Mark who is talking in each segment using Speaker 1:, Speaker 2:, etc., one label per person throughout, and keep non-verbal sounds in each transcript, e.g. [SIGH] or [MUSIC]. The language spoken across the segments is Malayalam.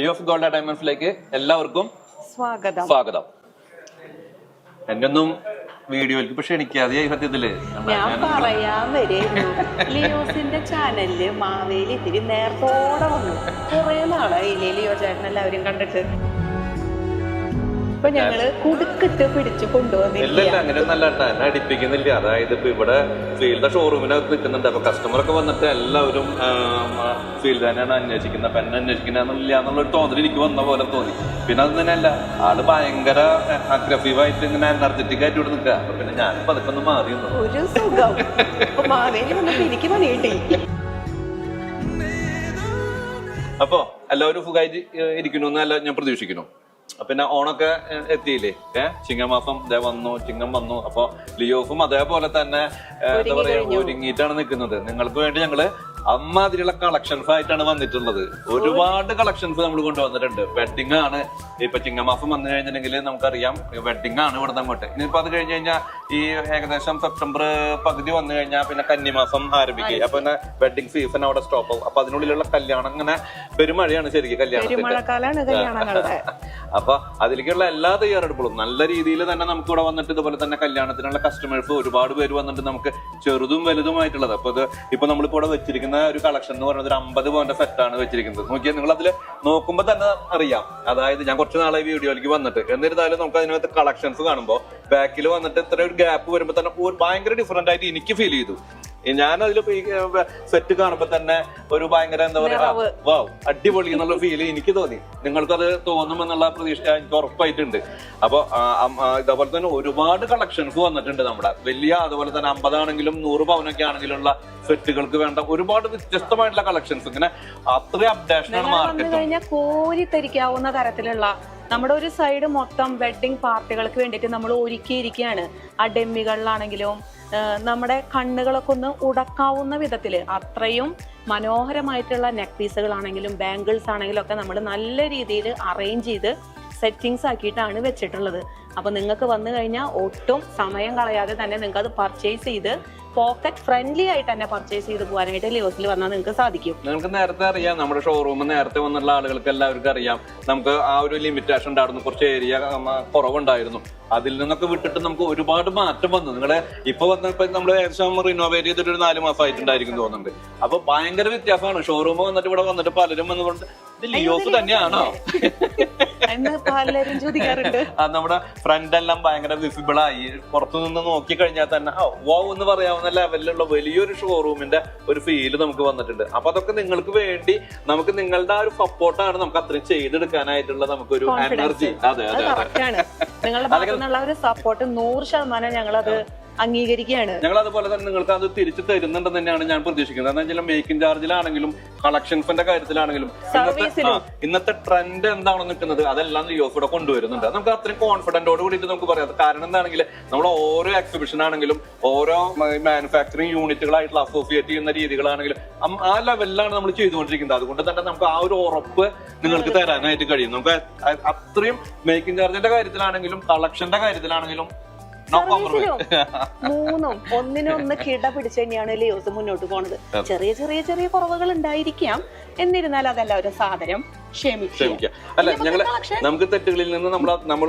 Speaker 1: ഈ ഓഫ് ഗോൾഡ് ഡയമണ്ട്സിലേക്ക് എല്ലാവർക്കും
Speaker 2: സ്വാഗതം.
Speaker 1: സ്വാഗതം. എന്നൊന്നും വീഡിയോയിലേക്ക് പക്ഷെ എനിക്ക് അതേ സത്യത്തിൽ.
Speaker 2: ഞാൻ പറയാൻ വരുന്നു ലിയോസിന്റെ ചാനലിൽ മാവേലി ഇത്തിരി നേരത്തോടെ വന്നു. കുറെ നാളായില്ലേ ലിയോ ചേട്ടൻ എല്ലാവരും കണ്ടിട്ട്? ഇപ്പൊ ഞങ്ങൾ കുടുക്കിട്ട് പിടിച്ചു
Speaker 1: ഇല്ല
Speaker 2: കൊണ്ടുവന്നില്ല
Speaker 1: അങ്ങനെ നല്ല അടിപ്പിക്കുന്നില്ല. അതായത് ഇപ്പൊ ഇവിടെ ഫീൽഡ് ഷോറൂമിനകത്ത് നിൽക്കുന്നുണ്ട്. അപ്പൊ കസ്റ്റമർ ഒക്കെ വന്നിട്ട് എല്ലാവരും ഫീൽഡ് തന്നെയാണ് അന്വേഷിക്കുന്നത് അപ്പൊ എന്നെ അന്വേഷിക്കുന്നില്ല എന്നുള്ള തോന്നൽ എനിക്ക് വന്ന പോലെ തോന്നി. പിന്നെ അത് തന്നെയല്ല ആൾ ഭയങ്കര അഗ്രസീവായിട്ട് ഇങ്ങനെ എനർജറ്റിക് ആയിട്ട് ഇവിടെ നിൽക്കുക. അപ്പൊ പിന്നെ ഞാൻ പതുക്കെ ഒന്ന് മാറി അപ്പോ
Speaker 2: ഒരു സുഖം. എനിക്ക് പണി കിട്ടി
Speaker 1: അപ്പൊ എല്ലാവരും സുഖമായിട്ട് ഇരിക്കുന്നു എന്നല്ല ഞാൻ പ്രതീക്ഷിക്കുന്നു. പിന്നെ ഓണൊക്കെ എത്തിയില്ലേ? ഏഹ് ചിങ്ങമാസം ഇതേ വന്നു ചിങ്ങം വന്നു. അപ്പൊ ലിയോഫും അതേപോലെ തന്നെ എന്താ പറയാ ഒരുങ്ങിയിട്ടാണ് നിൽക്കുന്നത്. നിങ്ങൾക്ക് വേണ്ടി ഞങ്ങൾ അമ്മാതിരിയുള്ള കളക്ഷൻസ് ആയിട്ടാണ് വന്നിട്ടുള്ളത്. ഒരുപാട് കളക്ഷൻസ് നമ്മൾ കൊണ്ടുവന്നിട്ടുണ്ട്. വെഡിങ് ആണ്. ഇപ്പൊ ചിങ്ങമാസം വന്നു കഴിഞ്ഞിട്ടുണ്ടെങ്കിൽ നമുക്കറിയാം വെഡിങ് ആണ് ഇവിടെ അങ്ങോട്ട്. ഇനിയിപ്പോ അത് കഴിഞ്ഞ് കഴിഞ്ഞാൽ ഈ ഏകദേശം സെപ്റ്റംബർ പകുതി വന്നു കഴിഞ്ഞാൽ പിന്നെ കന്നിമാസം ആരംഭിക്കുക അപ്പൊ പിന്നെ വെഡിങ് സീസൺ അവിടെ സ്റ്റോപ്പ് ആവും. അപ്പൊ അതിനുള്ളിലുള്ള കല്യാണം അങ്ങനെ പെരുമഴയാണ് ശരിക്കും
Speaker 2: കല്യാണം [LAUGHS]
Speaker 1: അപ്പൊ അതിലേക്കുള്ള എല്ലാ തയ്യാറെടുപ്പുകളും നല്ല രീതിയിൽ തന്നെ നമുക്ക് ഇവിടെ വന്നിട്ട് ഇതുപോലെ തന്നെ കല്യാണത്തിനുള്ള കസ്റ്റമേഴ്സ് ഒരുപാട് പേര് വന്നിട്ട് നമുക്ക് ചെറുതും വലുതുമായിട്ടുള്ളത്. അപ്പൊ ഇത് ഇപ്പൊ നമ്മളിപ്പോ ഇവിടെ വെച്ചിരിക്കുന്ന ഒരു കളക്ഷൻ എന്ന് പറയുന്നത് ഒരു അമ്പത് പോയിന്റ് സെറ്റാണ് വെച്ചിരിക്കുന്നത്. നോക്കിയാൽ നിങ്ങൾ അതിൽ നോക്കുമ്പോൾ തന്നെ അറിയാം. അതായത് ഞാൻ കുറച്ച് നാളെ വീഡിയോയിലേക്ക് വന്നിട്ട്. എന്നിരുന്നാലും നമുക്ക് അതിനകത്ത് കളക്ഷൻസ് കാണുമ്പോൾ ബാക്കിൽ വന്നിട്ട് ഇത്ര ഒരു ഗ്യാപ്പ് വരുമ്പോൾ തന്നെ ഒരു ഭയങ്കര ഡിഫറെന്റ് ആയിട്ട് എനിക്ക് ഫീൽ ചെയ്തു. ഞാൻ അതിൽ സെറ്റ് കാണുമ്പോ തന്നെ ഒരു ഭയങ്കര എന്താ പറയാ വാവ് അടിപൊളി എന്നുള്ള ഫീൽ എനിക്ക് തോന്നി. നിങ്ങൾക്ക് അത് തോന്നുമെന്നുള്ള പ്രതീക്ഷ എനിക്ക് ഉറപ്പായിട്ടുണ്ട്. അപ്പൊ ഇതേപോലെ തന്നെ ഒരുപാട് കളക്ഷൻസ് വന്നിട്ടുണ്ട് നമ്മുടെ. വലിയ അതുപോലെ തന്നെ അമ്പതാണെങ്കിലും നൂറ് പവനൊക്കെ ആണെങ്കിലുള്ള സെറ്റുകൾക്ക് വേണ്ട ഒരുപാട് വ്യത്യസ്തമായിട്ടുള്ള കളക്ഷൻസ്. ഇങ്ങനെ അത്രയും അപ്ഡേഷൻ ആണ് മാർക്കറ്റ്.
Speaker 2: കോരിത്തരിക്കാവുന്ന തരത്തിലുള്ള നമ്മുടെ ഒരു സൈഡ് മൊത്തം വെഡ്ഡിംഗ് പാർട്ടികൾക്ക് വേണ്ടിയിട്ട് നമ്മൾ ഒരുക്കിയിരിക്കുകയാണ് ആ ഡെമ്മികളിലാണെങ്കിലും നമ്മുടെ കണ്ണുകളൊക്കെ ഒന്ന് ഉടക്കാവുന്ന വിധത്തിൽ അത്രയും മനോഹരമായിട്ടുള്ള നെക്ക് പീസുകളാണെങ്കിലും ബാംഗിൾസ് ആണെങ്കിലും ഒക്കെ നമ്മൾ നല്ല രീതിയിൽ അറേഞ്ച് ചെയ്ത് സെറ്റിങ്സ് ആക്കിയിട്ടാണ് വെച്ചിട്ടുള്ളത്. അപ്പോൾ നിങ്ങൾക്ക് വന്നു കഴിഞ്ഞാൽ ഒട്ടും സമയം കളയാതെ തന്നെ നിങ്ങൾക്ക് അത് പർച്ചേസ് ചെയ്ത് പോക്കറ്റ് ഫ്രണ്ട്ലി ആയിട്ട് തന്നെ പർച്ചേസ് ചെയ്ത് പോകാനായിട്ട് ലിയോസിൽ വന്നാൽ നിങ്ങൾക്ക് സാധിക്കും.
Speaker 1: നിങ്ങൾക്ക് നേരത്തെ അറിയാം നമ്മുടെ ഷോറൂമിൽ നേരത്തെ വന്നുള്ള ആളുകൾക്ക് എല്ലാവർക്കും അറിയാം. നമുക്ക് ആ ഒരു ലിമിറ്റേഷൻ ഉണ്ടായിരുന്നു കുറച്ച് ഏരിയ കുറവുണ്ടായിരുന്നു. അതിൽ നിന്നൊക്കെ വിട്ടിട്ട് നമുക്ക് ഒരുപാട് മാറ്റം വന്നു. നിങ്ങളെ ഇപ്പൊ വന്നപ്പോ നമ്മൾ ഏകദേശം റിനോവേറ്റ് ചെയ്തിട്ട് ഒരു നാല് മാസം ആയിട്ടുണ്ടായിരിക്കും തോന്നുന്നുണ്ട്. അപ്പൊ ഭയങ്കര വ്യത്യാസമാണ്. ഷോറൂം വന്നിട്ട് ഇവിടെ വന്നിട്ട് പലരും വന്നുകൊണ്ട് ഇത് ലിയോസ് തന്നെയാണോ?
Speaker 2: പലരും ചോദിക്കാറുണ്ട്.
Speaker 1: നമ്മുടെ ഫ്രണ്ട് എല്ലാം ഭയങ്കര വിസിബിൾ ആയി. പുറത്തു നിന്ന് നോക്കി കഴിഞ്ഞാൽ തന്നെ ഓ എന്ന് പറയാവുന്ന ലെവലിലുള്ള വലിയൊരു ഷോറൂമിന്റെ ഒരു ഫീൽ നമുക്ക് വന്നിട്ടുണ്ട്. അപ്പൊ അതൊക്കെ നിങ്ങൾക്ക് വേണ്ടി നമുക്ക് നിങ്ങളുടെ ആ ഒരു സപ്പോർട്ടാണ് നമുക്ക് അത്രയും ചെയ്തെടുക്കാനായിട്ടുള്ള നമുക്കൊരു. എനർജി അതെ
Speaker 2: അത്
Speaker 1: അതെ അതെ.
Speaker 2: കറക്റ്റ് ആണ്. നിങ്ങളുടെ സപ്പോർട്ട് നൂറ് ശതമാനം ഞങ്ങൾ അത് അംഗീകരിക്കുകയാണ്.
Speaker 1: ഞങ്ങൾ അതുപോലെ തന്നെ നിങ്ങൾക്ക് അത് തിരിച്ചു തരുന്നുണ്ടെന്ന് തന്നെയാണ് ഞാൻ പ്രതീക്ഷിക്കുന്നത്. എന്താ വെച്ചാൽ മേക്കിംഗ് ചാർജിലാണെങ്കിലും കളക്ഷൻസിന്റെ കാര്യത്തിലാണെങ്കിലും ഇന്നത്തെ. ആ, ഇന്നത്തെ ട്രെൻഡ് എന്താണോ നിൽക്കുന്നത് അതെല്ലാം ലിയോസ് ഇവിടെ കൊണ്ടുവരുന്നുണ്ട്. അത് നമുക്ക് അത്രയും കോൺഫിഡന്റോട് കൂടിയിട്ട് നമുക്ക് പറയാം. അത് കാരണം എന്താണെങ്കിൽ നമ്മൾ ഓരോ എക്സിബിഷൻ ആണെങ്കിലും ഓരോ മാനുഫാക്ചറിങ് യൂണിറ്റുകളായിട്ടുള്ള അസോസിയേറ്റ് ചെയ്യുന്ന രീതികളാണെങ്കിലും അം- ആ ലെവലിലാണ് നമ്മൾ ചെയ്തുകൊണ്ടിരിക്കുന്നത്. അതുകൊണ്ട് തന്നെ നമുക്ക് ആ ഒരു ഉറപ്പ് നിങ്ങൾക്ക് തരാനായിട്ട് കഴിയും. നമുക്ക് അ- അത്രയും മേക്കിംഗ് ചാർജിന്റെ കാര്യത്തിലാണെങ്കിലും കളക്ഷന്റെ കാര്യത്തിലാണെങ്കിലും
Speaker 2: സർവീസിലും [LAUGHS] മൂന്നും ഒന്നിനൊന്ന് കിട പിടിച്ച് തന്നെയാണ് ലിയോസ് മുന്നോട്ട് പോണത്. ചെറിയ ചെറിയ ചെറിയ കുറവുകൾ ഉണ്ടായിരിക്കാം. എന്നിരുന്നാൽ അതല്ല അതെല്ലാവരും സാധനം ക്ഷമിക്കുക.
Speaker 1: അല്ല ഞങ്ങൾ നമുക്ക് തെറ്റുകളിൽ നിന്ന് നമ്മൾ നമ്മൾ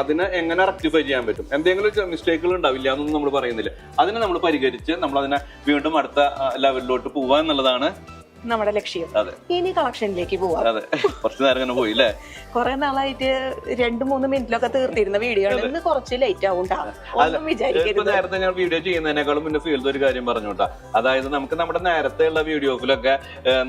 Speaker 1: അതിനെ എങ്ങനെ റെക്ടിഫൈ ചെയ്യാൻ പറ്റും? എന്തെങ്കിലും മിസ്റ്റേക്കുകൾ ഉണ്ടാവില്ല എന്നൊന്നും നമ്മൾ പറയുന്നില്ല. അതിനെ നമ്മൾ പരിഹരിച്ച് നമ്മൾ അതിനെ വീണ്ടും അടുത്ത ലെവലിലോട്ട് പോവാ എന്നുള്ളതാണ്
Speaker 2: നമ്മുടെ ലക്ഷ്യം. ഇനി കളക്ഷനിലേക്ക് പോവാം.
Speaker 1: കൊറേ കുറച്ച് നേരം ഇങ്ങനെ
Speaker 2: കുറെ നാളായിട്ട് രണ്ടു മൂന്ന് മിനിറ്റിലൊക്കെ തീർത്തിരുന്ന വീഡിയോ ഇന്ന് കുറച്ച് ലേറ്റ് ആവും
Speaker 1: നേരത്തെ ഞാൻ വീഡിയോ ചെയ്യുന്നതിനേക്കാളും പിന്നെ ഫീൽഡ് ഒരു കാര്യം പറഞ്ഞോട്ടാ. അതായത് നമുക്ക് നമ്മുടെ നേരത്തെ ഉള്ള വീഡിയോസിലൊക്കെ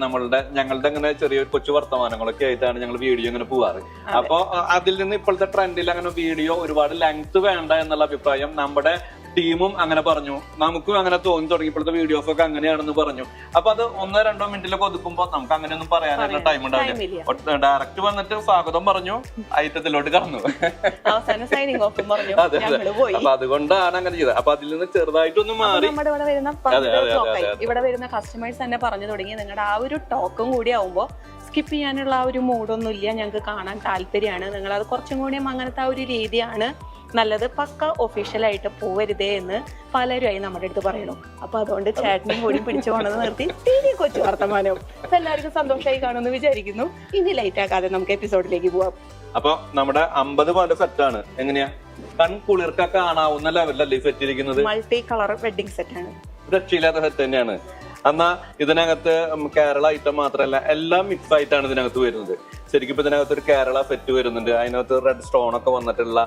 Speaker 1: നമ്മളുടെ ഞങ്ങളുടെ അങ്ങനെ ചെറിയ കൊച്ചു വർത്തമാനങ്ങളൊക്കെ ആയിട്ടാണ് ഞങ്ങൾ വീഡിയോ ഇങ്ങനെ പോവാറ്. അപ്പൊ അതിൽ നിന്ന് ഇപ്പോഴത്തെ ട്രെൻഡിൽ അങ്ങനെ വീഡിയോ ഒരുപാട് ലെങ്ത് വേണ്ട എന്നുള്ള അഭിപ്രായം നമ്മുടെ ടീമും അങ്ങനെ പറഞ്ഞു. നമുക്കും അങ്ങനെ തോന്നി തുടങ്ങി. ഇപ്പോഴത്തെ വീഡിയോസ് ഒക്കെ അങ്ങനെയാണെന്ന് പറഞ്ഞു. അപ്പൊ അത് ഒന്നോ രണ്ടോ മിനിറ്റിലൊക്കെ ഒതുക്കുമ്പോ നമുക്ക് അങ്ങനെയൊന്നും പറയാനുള്ള ടൈം ഉണ്ടാവില്ല. ഡയറക്റ്റ് വന്നിട്ട് സ്വാഗതം പറഞ്ഞു. ഐറ്റത്തിലോട്ട് കടന്നു. അതെ, അപ്പൊ അതുകൊണ്ടാണ് അങ്ങനെ ചെയ്തത്. അപ്പൊ അതിൽ നിന്ന് ചെറുതായിട്ടൊന്നും മാറി.
Speaker 2: നമ്മുടെ ഇവിടെ വരുന്ന. ഇവിടെ വരുന്ന കസ്റ്റമേഴ്സ് തന്നെ പറഞ്ഞു തുടങ്ങി. നിങ്ങളുടെ ആ ഒരു ടോക്കും കൂടി ആവുമ്പോൾ സ്കിപ്പ് ചെയ്യാനുള്ള ആ ഒരു മൂഡൊന്നും ഇല്ല. ഞങ്ങൾക്ക് കാണാൻ താല്പര്യമാണ്. നിങ്ങൾ അത് കുറച്ചും കൂടിയും അങ്ങനത്തെ ആ ഒരു രീതിയാണ് നല്ലത് പക്ക ഒഫീഷ്യലായിട്ട് പോവരുതേ എന്ന് പലരുമായി നമ്മുടെ അടുത്ത് പറയണു അപ്പൊ അതുകൊണ്ട് ചേട്ടനും കൂടി പിടിച്ചു പോണത് നിർത്തി. തിരി കൊച്ചു വർത്തമാനവും. അപ്പൊ എല്ലാവർക്കും സന്തോഷമായി കാണുമെന്ന് വിചാരിക്കുന്നു. ഇനി ലൈറ്റ് ആക്കാതെ നമുക്ക് എപ്പിസോഡിലേക്ക് പോവാം.
Speaker 1: അപ്പൊ നമ്മുടെ അമ്പത് സെറ്റ് സെറ്റാണ് എങ്ങനെയാ? കൺ കുളിർക്ക കാണാവുന്ന ലെവലിലല്ലേ സെറ്റ് ഇരിക്കുന്നത്?
Speaker 2: മൾട്ടി കളർ വെഡിങ് സെറ്റ് ആണ്.
Speaker 1: രക്ഷയില്ലാത്ത സെറ്റ് തന്നെയാണ്. എന്നാ ഇതിനകത്ത് കേരള ഐറ്റം മാത്രമല്ല എല്ലാം മിക്സ് ആയിട്ടാണ് ഇതിനകത്ത് വരുന്നത്. ശരിക്കും ഇപ്പൊ ഇതിനകത്ത് ഒരു കേരള സെറ്റ് വരുന്നുണ്ട്. അതിനകത്ത് റെഡ് സ്റ്റോൺ ഒക്കെ വന്നിട്ടുള്ള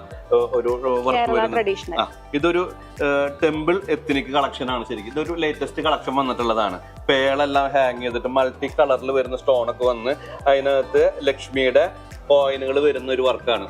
Speaker 1: ഒരു വർക്ക് വരുന്നുണ്ട്. ഇതൊരു ടെമ്പിൾ എത്തിനിക് കളക്ഷൻ ആണ് ശരിക്കും. ഇതൊരു ലേറ്റസ്റ്റ് കളക്ഷൻ വന്നിട്ടുള്ളതാണ്. പേളെല്ലാം ഹാങ് ചെയ്തിട്ട് മൾട്ടി കളറിൽ വരുന്ന സ്റ്റോൺ ഒക്കെ വന്ന് അതിനകത്ത് ലക്ഷ്മിയുടെ കോയിനുകൾ വരുന്ന ഒരു വർക്കാണ്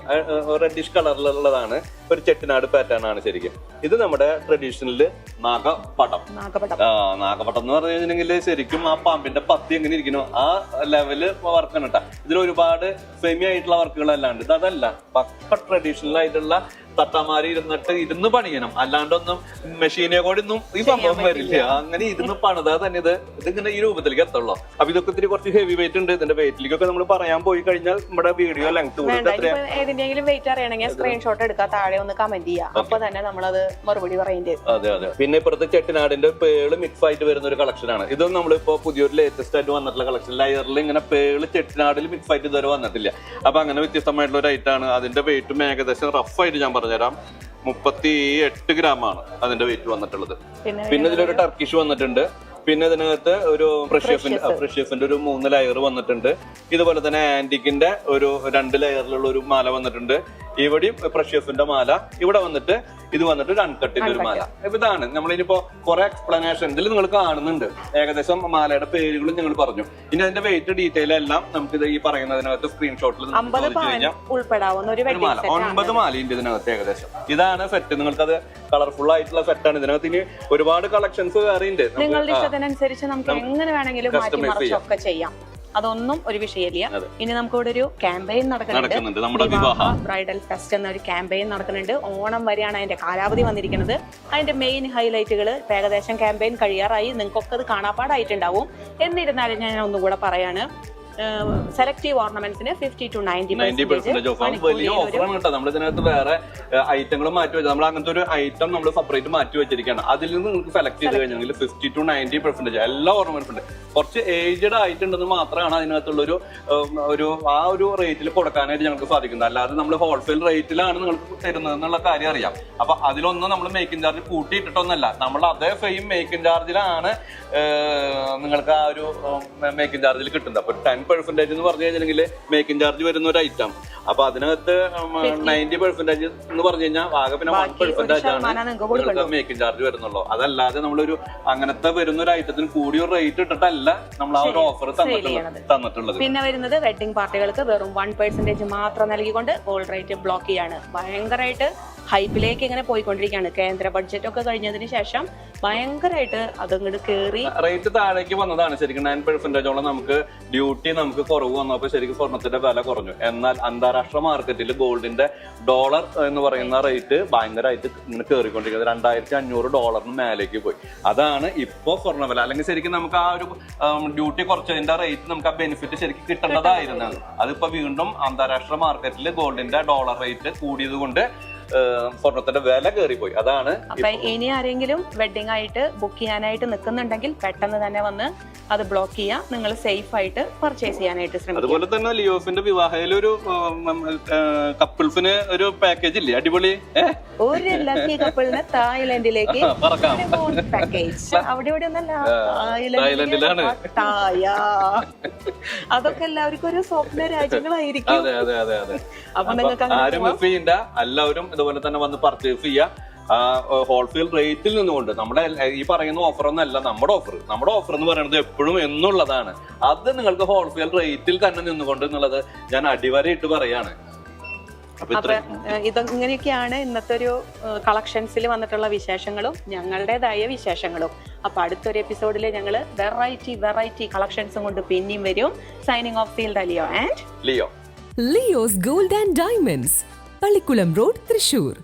Speaker 1: റെഡിഷ് കളറിലുള്ളതാണ് ഒരു ചെട്ടിനാട് പാറ്റേൺ ആണ് ശരിക്കും. ഇത് നമ്മുടെ ട്രഡീഷണൽ നാഗപടം.
Speaker 2: നാഗപടം.
Speaker 1: ആ നാഗപടം എന്ന് പറഞ്ഞു കഴിഞ്ഞിട്ടുണ്ടെങ്കിൽ ശരിക്കും ആ പാമ്പിന്റെ പത്തി എങ്ങനെ ഇരിക്കുന്നു? ആ ലെവൽ വർക്കാണ് കേട്ടോ ഇതിൽ ഒരുപാട് സെമി ആയിട്ടുള്ള വർക്കുകൾ അല്ലാണ്ട് ഇത് അതല്ല പക്ക ട്രഡീഷണൽ ആയിട്ടുള്ള തട്ടമാരി ഇരുന്നിട്ട് ഇരുന്ന് പണിയണം. അല്ലാണ്ടൊന്നും മെഷീനെ കൂടെ ഒന്നും ഈ സംഭവം വരില്ല. അങ്ങനെ ഇരുന്ന് പണിതാ തന്നെ ഇത് ഇതിങ്ങനെ ഈ രൂപത്തിലേക്ക് എത്തുള്ളൂ. അപ്പൊ ഇതൊക്കെ ഇത്തിരി കുറച്ച് ഹെവി വെയിറ്റ് ഉണ്ട്. ഇതിന്റെ വെയിറ്റിലേക്കൊക്കെ നമ്മൾ പറയാൻ പോയി കഴിഞ്ഞാൽ നമ്മുടെ വീഡിയോ ലെങ്ത്
Speaker 2: വേണ്ട
Speaker 1: കൂടുതൽ എത്രയാ?
Speaker 2: ഇപ്പൊ ഏതിന്റെങ്കിലും വെയിറ്റ് അറിയണമെങ്കിൽ സ്ക്രീൻഷോട്ട് എടുക്കുക താഴെ ഒന്ന് കമന്റ് ചെയ്യുക അപ്പൊ തന്നെ നമ്മളത് മറുപടി പറയേണ്ടി
Speaker 1: അതെ അതെ. പിന്നെ ഇപ്പുറത്തെ ചെട്ടിനാടിന്റെ പേൾ മിക്സ് ആയിട്ട് വരുന്ന ഒരു കളക്ഷൻ ആണ്. ഇതും നമ്മളിപ്പോ പുതിയൊരു ലേറ്റസ്റ്റ് ആയിട്ട് വന്നിട്ടുള്ള കളക്ഷൻ ലയറിൽ ഇങ്ങനെ പേൾ ചെട്ടിനാടിൽ മിക്സ് ആയിട്ട് ഇതുവരെ വന്നിട്ടില്ല. അപ്പൊ അങ്ങനെ വ്യത്യസ്തമായിട്ടുള്ള ഒരു ഐറ്റാണ് അതിന്റെ വെയിറ്റും ഏകദേശം റഫ് ആയിട്ട് ഞാൻ പറഞ്ഞുതരാം. മുപ്പത്തി എട്ട് ഗ്രാം ആണ് അതിന്റെ വെയിറ്റ് വന്നിട്ടുള്ളത്.
Speaker 2: പിന്നെ
Speaker 1: പിന്നെ ഇതിലൊരു ടർക്കിഷ് വന്നിട്ടുണ്ട്. പിന്നെ ഇതിനകത്ത് ഒരു പ്രഷ്യഫിന്റെ പ്രഷ്യഫിന്റെ ഒരു മൂന്ന് ലെയർ വന്നിട്ടുണ്ട്. ഇതുപോലെ തന്നെ ആന്റിക്കിന്റെ ഒരു രണ്ട് ലെയറിലുള്ള ഒരു മാല വന്നിട്ടുണ്ട്. ഇവിടെയും പ്രഷ്യഫിന്റെ മാല. ഇവിടെ വന്നിട്ട് ഇത് വന്നിട്ട് ഒരു അൺകട്ടിന്റെ ഒരു മാല. അപ്പൊ ഇതാണ്. നമ്മളിനിപ്പോ കുറെ എക്സ്പ്ലനേഷൻ ഇതിൽ നിങ്ങൾ കാണുന്നുണ്ട്. ഏകദേശം മാലയുടെ പേരുകളും ഞങ്ങൾ പറഞ്ഞു. ഇനി അതിന്റെ വെയിറ്റ് ഡീറ്റെയിൽ എല്ലാം നമുക്ക് ഇത് ഈ പറയുന്നതിനകത്ത് സ്ക്രീൻഷോട്ടിൽ മാല. ഒൻപത് മാലയുണ്ട് ഇതിനകത്ത് ഏകദേശം. ഇതാണ് സെറ്റ് നിങ്ങൾക്ക് അത് കളർഫുൾ ആയിട്ടുള്ള സെറ്റാണ് ഇതിനകത്ത് ഇനി ഒരുപാട് കളക്ഷൻസ് വേറെ ഉണ്ട്
Speaker 2: നിങ്ങളുടെ ഇഷ്ടത്തിനനുസരിച്ച് നമുക്ക് എങ്ങനെ വേണമെങ്കിലും
Speaker 1: Customize
Speaker 2: ചെയ്യാം. അതൊന്നും ഒരു വിഷയമില്ല. ഇനി നമുക്ക് ഇവിടെ ഒരു ക്യാമ്പയിൻ നടക്കുന്നുണ്ട്. വിവാഹ. ബ്രൈഡൽ ഫെസ്റ്റ് എന്ന ഒരു ക്യാമ്പയിൻ നടക്കുന്നുണ്ട്. ഓണം വരെയാണ് അതിന്റെ കാലാവധി വന്നിരിക്കുന്നത്. അതിന്റെ മെയിൻ ഹൈലൈറ്റുകൾ ഏകദേശം ക്യാമ്പയിൻ കഴിയാറായി. നിങ്ങൾക്കൊക്കെ അത് കാണാപ്പാടായിട്ടുണ്ടാവും. എന്നിരുന്നാലും ഞാൻ ഒന്നുകൂടെ പറയാണ്. Selective ഓർണമെന്റ്സിന് fifty to
Speaker 1: ninety percentage off വലിയ ഓഫറാണ് കേട്ടോ. നമ്മൾ ഇതിനകത്ത് വേറെ ഐറ്റങ്ങൾ മാറ്റി വെച്ചത് നമ്മൾ അങ്ങനത്തെ ഒരു ഐറ്റം നമ്മൾ സെപ്പറേറ്റ് മാറ്റി വെച്ചിരിക്കുകയാണ്. അതിൽ നിന്ന് നിങ്ങൾക്ക് സെലക്ട് ചെയ്ത് കഴിഞ്ഞാൽ ഫിഫ്റ്റി ടു നയന്റി പെർസെന്റേജ് എല്ലാ ഓർണമെന്റ്സ് ഉണ്ട്. കുറച്ച് ഏജ്ഡ് ആയിട്ടുണ്ടെന്ന് മാത്രമാണ് അതിനകത്തുള്ള ഒരു ഒരു ആ ഒരു റേറ്റിൽ കൊടുക്കാനായിട്ട് ഞങ്ങൾക്ക് സാധിക്കുന്നത്. അല്ലാതെ നമ്മൾ ഹോൾസെയിൽ റേറ്റിലാണ് നിങ്ങൾക്ക് തരുന്നത് എന്നുള്ള കാര്യം അറിയാം. അപ്പൊ അതിലൊന്നും നമ്മൾ മേക്കിംഗ് ചാർജ് കൂട്ടിയിട്ടിട്ടൊന്നല്ല നമ്മൾ അതേ സെയിം മേക്കിംഗ് ചാർജിലാണ് നിങ്ങൾക്ക് ആ ഒരു മേക്കിംഗ് ചാർജിൽ കിട്ടുന്നത്. അപ്പൊ ടെൻ പെർസെന്റേജ് എന്ന് പറഞ്ഞു കഴിഞ്ഞിട്ടുണ്ടെങ്കിൽ മേക്കിംഗ് ചാർജ് വരുന്ന ഒരു ഐറ്റം അപ്പൊ അതിനകത്ത് നയന്റി പെർസെന്റേജ് എന്ന് പറഞ്ഞു കഴിഞ്ഞാൽ ആകെ പിന്നെ വൺ പെർസെന്റേജ് ആണ് മേക്കിംഗ് ചാർജ് വരുന്നുള്ളൂ. അതല്ലാതെ നമ്മളൊരു അങ്ങനത്തെ വരുന്ന ഒരു ഐറ്റത്തിന് കൂടിയ റേറ്റ് ഇട്ടിട്ടല്ല നമ്മൾ ആ ഒരു ഓഫർ തന്നിട്ടുള്ളത് തന്നിട്ടുള്ളത്.
Speaker 2: പിന്നെ വരുന്നത് വെഡിങ് പാർട്ടികൾക്ക് വെറും വൺ പെർസെന്റേജ് മാത്രം നൽകിക്കൊണ്ട് ഗോൾഡ് റേറ്റ് ബ്ലോക്ക് ചെയ്യാണ്. ഭയങ്കരമായിട്ട് ഹൈപ്പിലേക്ക് ഇങ്ങനെ പോയിക്കൊണ്ടിരിക്കുകയാണ്. കേന്ദ്ര ബഡ്ജറ്റ് ഒക്കെ കഴിഞ്ഞതിന് ശേഷം ഭയങ്കരമായിട്ട് അതങ്ങോട്ട് കയറി
Speaker 1: റേറ്റ് താഴേക്ക് വന്നതാണ്. ശരിക്കും നയൻ പെർസെന്റേജോളം നമുക്ക് ഡ്യൂട്ടി നമുക്ക് കുറവ് വന്നപ്പോൾ ശരിക്കും സ്വർണത്തിന്റെ വില കുറഞ്ഞു. എന്നാൽ അന്താരാഷ്ട്ര മാർക്കറ്റിൽ ഗോൾഡിന്റെ ഡോളർ എന്ന് പറയുന്ന റേറ്റ് ഭയങ്കരമായിട്ട് ഇങ്ങനെ കയറിക്കൊണ്ടിരിക്കുന്നത് രണ്ടായിരത്തി അഞ്ഞൂറ് ഡോളറിന് മേലേക്ക് പോയി. അതാണ് ഇപ്പോൾ സ്വർണ വില. അല്ലെങ്കിൽ ശരിക്കും നമുക്ക് ആ ഒരു ഡ്യൂട്ടി കുറച്ചതിന്റെ റേറ്റ് നമുക്ക് ആ ബെനിഫിറ്റ് ശരിക്കും കിട്ടേണ്ടതായിരുന്നു. അതിപ്പോ വീണ്ടും അന്താരാഷ്ട്ര മാർക്കറ്റിൽ ഗോൾഡിന്റെ ഡോളർ റേറ്റ് കൂടിയത് കൊണ്ട് സ്വർണത്തിന്റെ വില കയറിപ്പോയി. അതാണ്
Speaker 2: അപ്പൊ ഇനി ആരെങ്കിലും വെഡിങ് ആയിട്ട് ബുക്ക് ചെയ്യാനായിട്ട് നിൽക്കുന്നുണ്ടെങ്കിൽ പെട്ടെന്ന് തന്നെ വന്ന് അത് ബ്ലോക്ക് ചെയ്യുക നിങ്ങൾ സേഫ് ആയിട്ട് പർച്ചേസ് ചെയ്യാനായിട്ട് ശ്രമിക്കുക
Speaker 1: അതുപോലെ തന്നെ ലിയോഫിന്റെ വിവാഹയിലൊരു കപ്പിൾസിന് ഒരു പാക്കേജ് ഇല്ലേ? അടിപൊളി.
Speaker 2: ഒരു ലക്കി കപ്പിളിന് തായ്ലൻഡിലേക്ക് പാക്കേജ് അവിടെ ഇവിടെ ഒന്നല്ല
Speaker 1: തായ്ലൻഡിലാണ്.
Speaker 2: പട്ടായ. അതൊക്കെ എല്ലാവർക്കും ഒരു സ്വപ്ന രാജ്യങ്ങളായിരിക്കും. അപ്പൊ നിങ്ങൾക്ക്
Speaker 1: എല്ലാവരും ഇതുപോലെ തന്നെ വന്ന് പർച്ചേസ് ചെയ്യുക ഹോൾസെയിൽ റേറ്റിൽ നിന്നുകൊണ്ട് നമ്മുടെ ഈ പറയുന്ന ഓഫർ ഒന്നല്ല നമ്മുടെ ഓഫർ നമ്മുടെ ഓഫർ എന്ന് പറയുന്നത് എപ്പോഴും എന്നുള്ളതാണ്. അത് നിങ്ങൾക്ക് ഹോൾസെയിൽ റേറ്റിൽ തന്നെ നിന്നുകൊണ്ട് എന്നുള്ളത് ഞാൻ അടിവരയിട്ട് പറയാണ്. അപ്പൊ
Speaker 2: അപ്പൊ
Speaker 1: ഇത്ര
Speaker 2: ഏഹ്, ഇത് ഇങ്ങനെയൊക്കെയാണ് ഇന്നത്തെ ഒരു കളക്ഷൻസിൽ വന്നിട്ടുള്ള വിശേഷങ്ങളും ഞങ്ങളുടേതായ വിശേഷങ്ങളും. അപ്പൊ അടുത്തൊരു എപ്പിസോഡിൽ ഞങ്ങൾ വെറൈറ്റി വെറൈറ്റി കളക്ഷൻസും കൊണ്ട് പിന്നെയും വരും. Signing off field Leo and
Speaker 1: Leo
Speaker 3: Leo's gold and diamonds Pallikulam road Thrissur